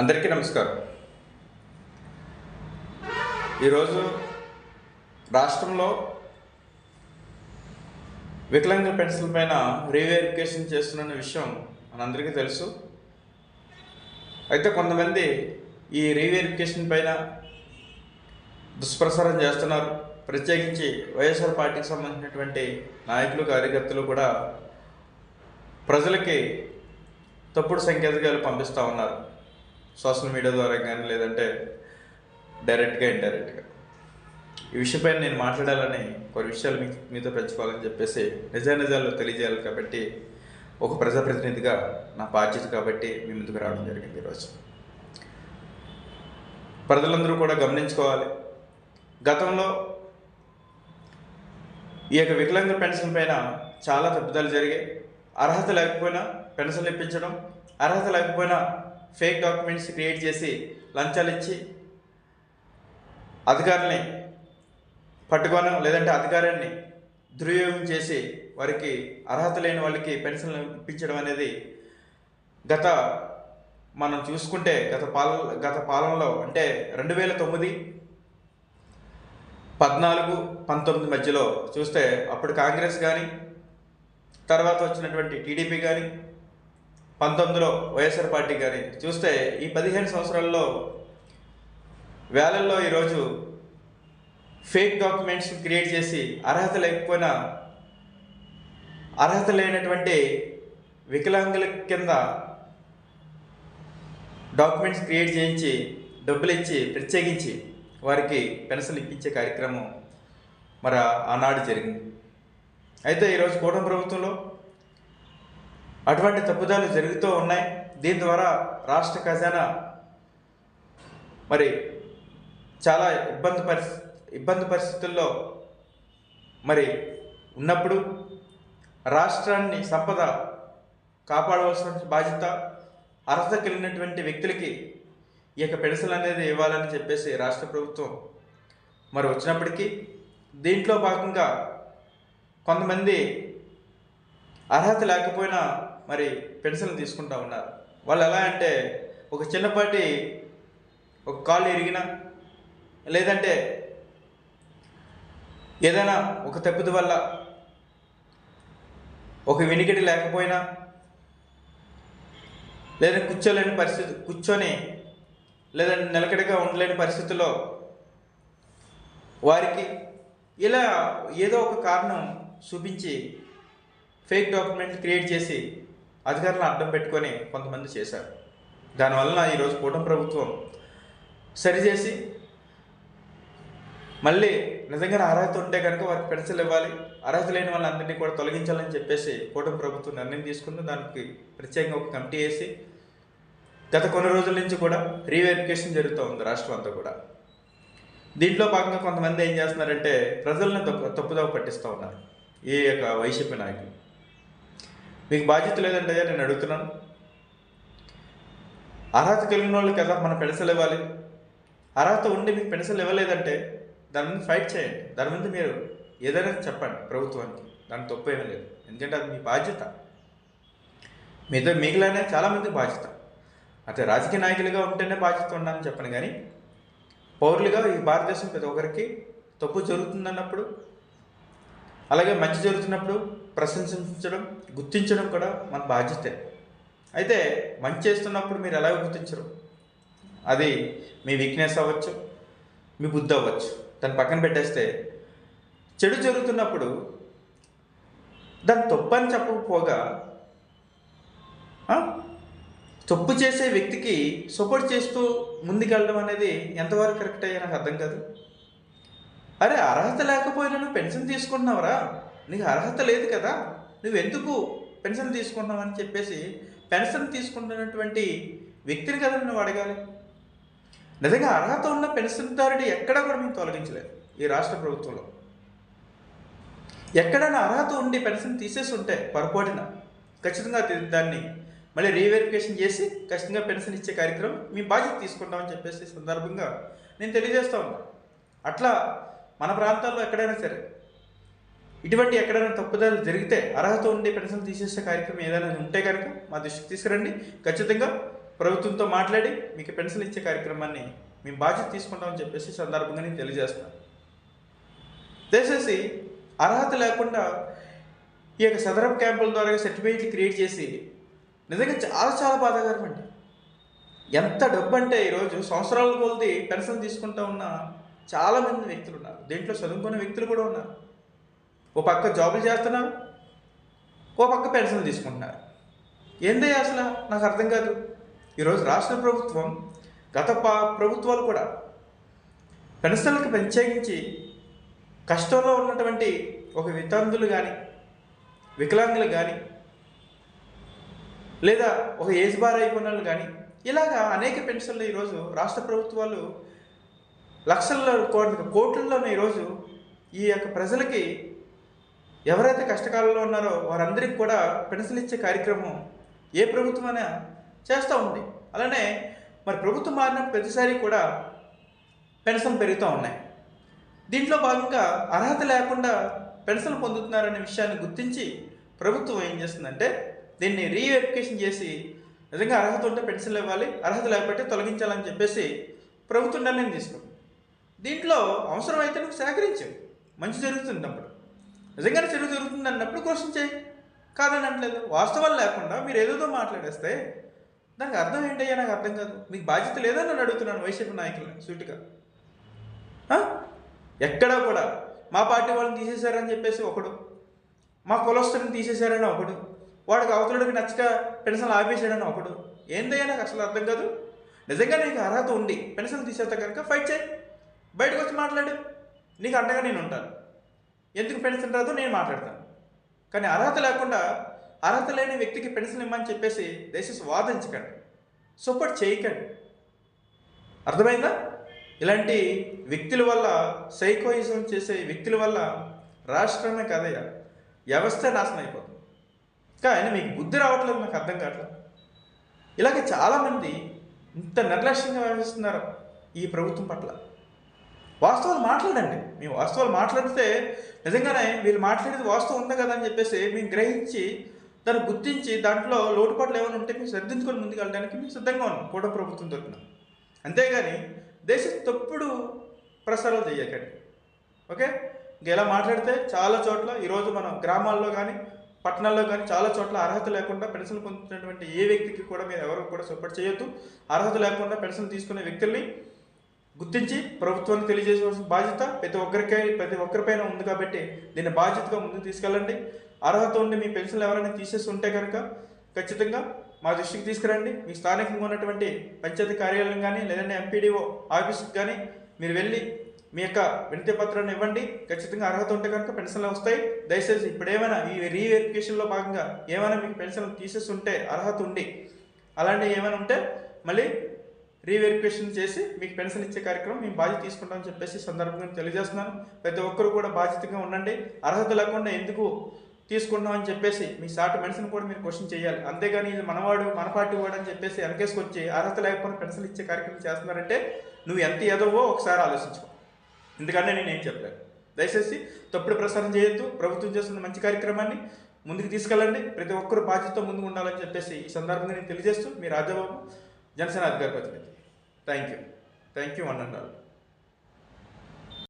అందరికీ నమస్కారం. ఈరోజు రాష్ట్రంలో వికలాంగుల పెన్షన్ పైన రీవెరిఫికేషన్ చేస్తున్న విషయం మనందరికీ తెలుసు. అయితే కొంతమంది ఈ రీవెరిఫికేషన్ పైన దుష్ప్రసారం చేస్తున్నారు. ప్రత్యేకించి వైఎస్ఆర్ పార్టీకి సంబంధించినటువంటి నాయకులు కార్యకర్తలు కూడా ప్రజలకి తప్పుడు సంకేతాలు పంపిస్తూ ఉన్నారు. సోషల్ మీడియా ద్వారా కానీ లేదంటే డైరెక్ట్గా ఇండైరెక్ట్గా. ఈ విషయంపై నేను మాట్లాడాలని కొన్ని విషయాలు మీ మీతో పెంచుకోవాలని చెప్పేసి నిజా నిజాలు తెలియజేయాలి కాబట్టి ఒక ప్రజాప్రతినిధిగా నా బాధ్యత కాబట్టి మీ ముందుకు రావడం జరిగింది ఈరోజు. ప్రజలందరూ కూడా గమనించుకోవాలి. గతంలో ఈ యొక్క వికలాంగుల పెన్షన్ పైన చాలా తప్పిదాలు జరిగాయి. అర్హత లేకపోయినా పెన్షన్లు ఇప్పించడం అర్హత లేకపోయినా ఫేక్ డాక్యుమెంట్స్ క్రియేట్ చేసి లంచాలు ఇచ్చి అధికారుల్ని పట్టుకోవడం లేదంటే అధికారాన్ని దుర్వినియోగం చేసి వారికి అర్హత లేని వాళ్ళకి పెన్షన్లు ఇప్పించడం అనేది గత మనం చూసుకుంటే గత పాల గత పాలనలో అంటే రెండు వేల తొమ్మిది పద్నాలుగు పంతొమ్మిది మధ్యలో చూస్తే అప్పుడు కాంగ్రెస్ కానీ తర్వాత వచ్చినటువంటి టీడీపీ కానీ పంతొమ్మిదిలో వైఎస్ఆర్ పార్టీ కానీ చూస్తే ఈ పదిహేను సంవత్సరాల్లో వేలల్లో ఈరోజు ఫేక్ డాక్యుమెంట్స్ క్రియేట్ చేసి అర్హత లేకపోయినా అర్హత లేనటువంటి వికలాంగుల కింద డాక్యుమెంట్స్ క్రియేట్ చేయించి డబ్బులు ఇచ్చి ప్రత్యేకించి వారికి పెన్షన్ ఇప్పించే కార్యక్రమం మరి ఆనాడు జరిగింది. అయితే ఈరోజు కూటమి ప్రభుత్వంలో అటువంటి తప్పుదాలు జరుగుతూ ఉన్నాయి. దీని ద్వారా రాష్ట్ర ఖజానా మరి చాలా ఇబ్బంది పరిస్థితి ఇబ్బంది పరిస్థితుల్లో మరి ఉన్నప్పుడు రాష్ట్రాన్ని సంపద కాపాడవలసిన బాధ్యత అర్హత కలిగినటువంటి వ్యక్తులకి ఈ యొక్క పెన్షన్ అనేది ఇవ్వాలని చెప్పేసి రాష్ట్ర ప్రభుత్వం మరి వచ్చినప్పటికీ దీంట్లో భాగంగా కొంతమంది అర్హత లేకపోయినా మరి పెన్షన్లు తీసుకుంటా ఉన్నారు. వాళ్ళు ఎలా అంటే ఒక చిన్నపాటి ఒక కాలు ఇరిగినా లేదంటే ఏదైనా ఒక తప్పిది వల్ల ఒక వెనికిడి లేకపోయినా లేదా కూర్చోలేని పరిస్థితి కూర్చొని లేదంటే నిలకడగా ఉండలేని పరిస్థితుల్లో వారికి ఇలా ఏదో ఒక కారణం చూపించి ఫేక్ డాక్యుమెంట్ క్రియేట్ చేసి అధికారులను అడ్డం పెట్టుకొని కొంతమంది చేశారు. దానివలన ఈరోజు కూటమి ప్రభుత్వం సరిచేసి మళ్ళీ నిజంగా అర్హత ఉంటే కనుక వారికి పెన్షన్లు ఇవ్వాలి. అర్హత లేని వాళ్ళందరినీ కూడా తొలగించాలని చెప్పేసి కూటమి ప్రభుత్వం నిర్ణయం తీసుకుంది. దానికి ప్రత్యేకంగా ఒక కమిటీ వేసి గత కొన్ని రోజుల నుంచి కూడా రీవెరిఫికేషన్ జరుగుతూ ఉంది రాష్ట్రం అంతా కూడా. దీంట్లో భాగంగా కొంతమంది ఏం చేస్తున్నారంటే ప్రజలను తప్పు తప్పుదోవ పట్టిస్తూ ఉన్నారు. ఈ యొక్క వైసీపీ నాయకులు. మీకు బాధ్యత లేదంటే నేను అడుగుతున్నాను. అర్హత కలిగిన వాళ్ళు కదా మన పెన్షన్లు ఇవ్వాలి? అర్హత ఉండి మీకు పెన్షన్లు ఇవ్వలేదంటే దాని మీద ఫైట్ చేయండి. దాని మీద మీరు ఏదైనా చెప్పండి ప్రభుత్వానికి. దాని తప్పు ఏమీ లేదు. ఎందుకంటే అది మీ బాధ్యత. మీతో మిగిలిన చాలామంది బాధ్యత. అయితే రాజకీయ నాయకులుగా ఉంటేనే బాధ్యత ఉండాలని చెప్పను కానీ పౌరులుగా ఈ భారతదేశం ప్రతి ఒక్కరికి తప్పు జరుగుతుందన్నప్పుడు అలాగే మంచి జరుగుతున్నప్పుడు ప్రశంసించడం గుర్తించడం కూడా మన బాధ్యతే. అయితే మంచి చేస్తున్నప్పుడు మీరు ఎలాగ గుర్తించరు? అది మీ వీక్నెస్ అవ్వచ్చు మీ బుద్ధి అవ్వచ్చు. దాన్ని పక్కన పెట్టేస్తే చెడు జరుగుతున్నప్పుడు దాన్ని తప్పు అని చెప్పకపోగా తప్పు చేసే వ్యక్తికి సపోర్ట్ చేస్తూ ముందుకెళ్ళడం అనేది ఎంతవరకు కరెక్ట్ అయ్యే నాకు అర్థం కాదు. అరే అర్హత లేకపోయినా నువ్వు పెన్షన్ తీసుకుంటున్నావురా. నీకు అర్హత లేదు కదా. నువ్వు ఎందుకు పెన్షన్ తీసుకుంటున్నావు అని చెప్పేసి పెన్షన్ తీసుకుంటున్నటువంటి వ్యక్తిని కదా నువ్వు అడగాలి. నిజంగా అర్హత ఉన్న పెన్షన్దారుడు ఎక్కడా కూడా మేము తొలగించలేదు ఈ రాష్ట్ర ప్రభుత్వంలో. ఎక్కడైనా అర్హత ఉండి పెన్షన్ తీసేసి ఉంటే పొరపాటున ఖచ్చితంగా దాన్ని మళ్ళీ రీవెరిఫికేషన్ చేసి ఖచ్చితంగా పెన్షన్ ఇచ్చే కార్యక్రమం మీ బాధ్యత తీసుకుంటామని చెప్పేసి సందర్భంగా నేను తెలియజేస్తా ఉన్నా. అట్లా మన ప్రాంతాల్లో ఎక్కడైనా సరే ఇటువంటి ఎక్కడైనా తప్పుదాలు జరిగితే అర్హత ఉండి పెన్షన్ తీసేసే కార్యక్రమం ఏదైనా ఉంటే కనుక మా దృష్టికి తీసుకురండి. ఖచ్చితంగా ప్రభుత్వంతో మాట్లాడి మీకు పెన్షన్ ఇచ్చే కార్యక్రమాన్ని మేము బాధ్యత తీసుకుంటామని చెప్పేసి సందర్భంగా నేను తెలియజేస్తాను. దయచేసి అర్హత లేకుండా ఈ యొక్క సదరపు క్యాంపుల ద్వారా సర్టిఫికేట్లు క్రియేట్ చేసి నిజంగా చాలా చాలా బాధాకరం అండి ఎంత డబ్బు అంటే ఈరోజు సంవత్సరాల కొలది పెన్షన్ తీసుకుంటా ఉన్న చాలామంది వ్యక్తులు ఉన్నారు. దీంట్లో చదువుకున్న వ్యక్తులు కూడా ఉన్నారు. ఓ పక్క జాబులు చేస్తున్నారు. ఓ పక్క పెన్షన్ తీసుకుంటున్నారు. ఏంది అసలు? నాకు అర్థం కాదు. ఈరోజు రాష్ట్ర ప్రభుత్వం గత ప్రభుత్వాలు కూడా పెన్షన్లకు ప్రత్యేకించి కష్టంలో ఉన్నటువంటి ఒక వితంతులు కానీ వికలాంగులు కానీ లేదా ఒక ఏజ్ బార్ అయిపోయిన వాళ్ళు కానీ ఇలాగా అనేక పెన్షన్లు ఈరోజు రాష్ట్ర ప్రభుత్వాలు లక్షల్లో కోట్ల కోట్లలోనే ఈరోజు ఈ యొక్క ప్రజలకి ఎవరైతే కష్టకాలంలో ఉన్నారో వారందరికీ కూడా పెన్షన్ ఇచ్చే కార్యక్రమం ఏ ప్రభుత్వమైనా చేస్తూ ఉంది. అలానే మరి ప్రభుత్వం మారిన ప్రతిసారి కూడా పెన్షన్ పెరుగుతూ ఉన్నాయి. దీంట్లో భాగంగా అర్హత లేకుండా పెన్షన్ పొందుతున్నారనే విషయాన్ని గుర్తించి ప్రభుత్వం ఏం చేస్తుందంటే దీన్ని రీవెరిఫికేషన్ చేసి నిజంగా అర్హత ఉంటే పెన్షన్లు ఇవ్వాలి అర్హత లేకపోతే తొలగించాలని చెప్పేసి ప్రభుత్వం నిర్ణయం తీసుకుంది. దీంట్లో అవసరమైతే నువ్వు సేకరించు. మంచి జరుగుతుంది అప్పుడు నిజంగానే చెడు జరుగుతుంది అన్నప్పుడు క్వశ్చన్ చేయి. కాదని అనట్లేదు వాస్తవాలు లేకుండా మీరు ఏదేదో మాట్లాడేస్తే దానికి అర్థం ఏంటయ్యా? నాకు అర్థం కాదు. మీకు బాధ్యత లేదని నన్ను అడుగుతున్నాను వైసీపీ నాయకులను సూటిగా ఆ? ఎక్కడా కూడా. మా పార్టీ వాళ్ళని తీసేశారని చెప్పేసి ఒకడు. మా కులస్తుని తీసేశారని ఒకడు. వాడికి అవతలడికి నచ్చక పెన్షన్లు ఆపేశాడని ఒకడు. ఏందయ్యా? నాకు అసలు అర్థం కాదు. నిజంగా నీకు అర్హత ఉండి పెన్షన్ తీసేస్తే కనుక ఫైట్ చేయి. బయటకు వచ్చి మాట్లాడు. నీకు అండగా నేను ఉంటాను. ఎందుకు పెన్షన్ రాదు? నేను మాట్లాడతాను. కానీ అర్హత లేకుండా అర్హత లేని వ్యక్తికి పెన్షన్ ఇమ్మని చెప్పేసి దయచేసి వాదించకండి. సపోర్ట్ చేయకండి. అర్థమైందా? ఇలాంటి వ్యక్తుల వల్ల సైకోయిజం చేసే వ్యక్తుల వల్ల రాష్ట్రమే కదయ్య వ్యవస్థ నాశనం అయిపోతుంది. కానీ మీకు బుద్ధి రావట్లేదు నాకు అర్థం కావట్లేదు. ఇలాగే చాలామంది ఇంత నిర్లక్ష్యంగా వ్యవహరిస్తున్నారు ఈ ప్రభుత్వం పట్ల. వాస్తవాలు మాట్లాడండి. మీ వాస్తవాలు మాట్లాడితే నిజంగానే వీళ్ళు మాట్లాడేది వాస్తవం ఉంది కదా అని చెప్పేసి మేము గ్రహించి దాన్ని గుర్తించి దాంట్లో లోటుపాట్లు ఏమైనా ఉంటే మేము సర్దించుకొని ముందుకు వెళ్ళడానికి మేము సిద్ధంగా ఉన్నాం. కూడా ప్రభుత్వం తరఫున అంతేగాని దేశ తప్పుడు ప్రసారాలు చేయకండి. ఓకే? ఇంక ఇలా మాట్లాడితే చాలా చోట్ల ఈరోజు మనం గ్రామాల్లో కానీ పట్టణాల్లో కానీ చాలా చోట్ల అర్హత లేకుండా పెన్షన్ పొందుతున్నటువంటి ఏ వ్యక్తికి కూడా మీరు ఎవరు కూడా సపోర్ట్ చేయొద్దు. అర్హత లేకుండా పెన్షన్ తీసుకునే వ్యక్తుల్ని గుర్తించి ప్రభుత్వానికి తెలియజేయవలసిన బాధ్యత ప్రతి ఒక్కరికై ప్రతి ఒక్కరిపైన ఉంది కాబట్టి దీన్ని బాధ్యతగా ముందుకు తీసుకెళ్ళండి. అర్హత ఉండి మీ పెన్షన్లు ఎవరైనా తీసేసి ఉంటే కనుక ఖచ్చితంగా మా దృష్టికి తీసుకురండి. మీ స్థానికంగా ఉన్నటువంటి పంచాయతీ కార్యాలయం కానీ లేదంటే ఎంపీడీఓ ఆఫీస్కి కానీ మీరు వెళ్ళి మీ యొక్క వినతి పత్రాన్ని ఇవ్వండి. ఖచ్చితంగా అర్హత ఉంటే కనుక పెన్షన్లు వస్తాయి. దయచేసి ఇప్పుడు ఏమైనా ఈ రీవెరిఫికేషన్లో భాగంగా ఏమైనా మీకు పెన్షన్లు తీసేసి ఉంటే అర్హత ఉండి అలాంటివి ఏమైనా ఉంటే మళ్ళీ రీవెరిఫికేషన్ చేసి మీకు పెన్షన్ ఇచ్చే కార్యక్రమం మేము బాధ్యత తీసుకుంటామని చెప్పేసి సందర్భంగా తెలియజేస్తున్నాను. ప్రతి ఒక్కరు కూడా బాధ్యతగా ఉండండి. అర్హత లేకుండా ఎందుకు తీసుకుంటాం అని చెప్పేసి మీ సాటి మనిషిని కూడా మీరు క్వశ్చన్ చేయాలి. అంతేగాని ఇది మనవాడు మన పార్టీ వాడు అని చెప్పేసి వెనకేసుకొచ్చి అర్హత లేకపోయినా పెన్షన్ ఇచ్చే కార్యక్రమం చేస్తున్నారంటే నువ్వు ఎంత ఎదవో ఒకసారి ఆలోచించుకో. ఎందుకంటే నేను ఏం చెప్పలేను. దయచేసి తప్పుడు ప్రసారం చేయొద్దు. ప్రభుత్వం చేస్తున్న మంచి కార్యక్రమాన్ని ముందుకు తీసుకెళ్ళండి. ప్రతి ఒక్కరు బాధ్యతతో ముందుకు ఉండాలని చెప్పేసి ఈ సందర్భంగా నేను తెలియజేస్తూ మీ రాజాబాబు జనసేన అధికార ప్రతినిధి. Thank you. Thank you one and all.